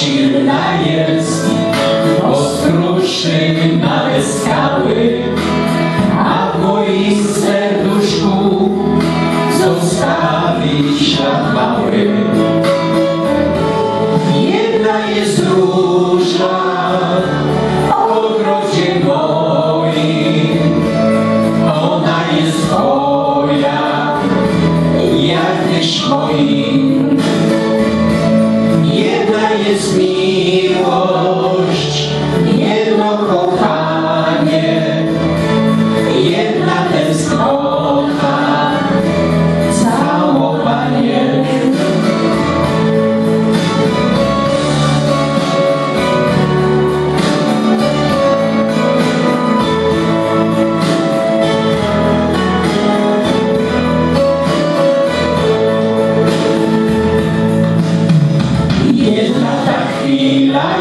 silna jest, bo skruszy małe skały, a w moim serduszku zostawi ślad mały. Jedna jest róża w ogrodzie moim, ona jest twoja, jakbyś moim. Jest miłość, jedno kochanie,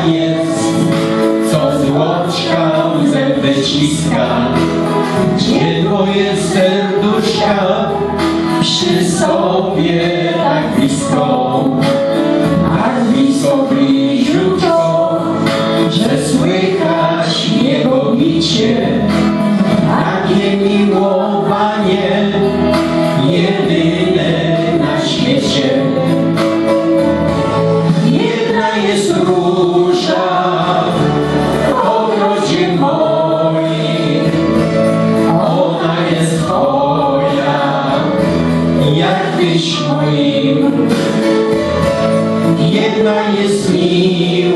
jest, co z łączka łzę wyciska, gdzie twoje serduszka? Przy sobie tak blisko, tak blisko bliziutko, że słychać jego bicie, takie miłowanie, moim. Jedna jest miłość,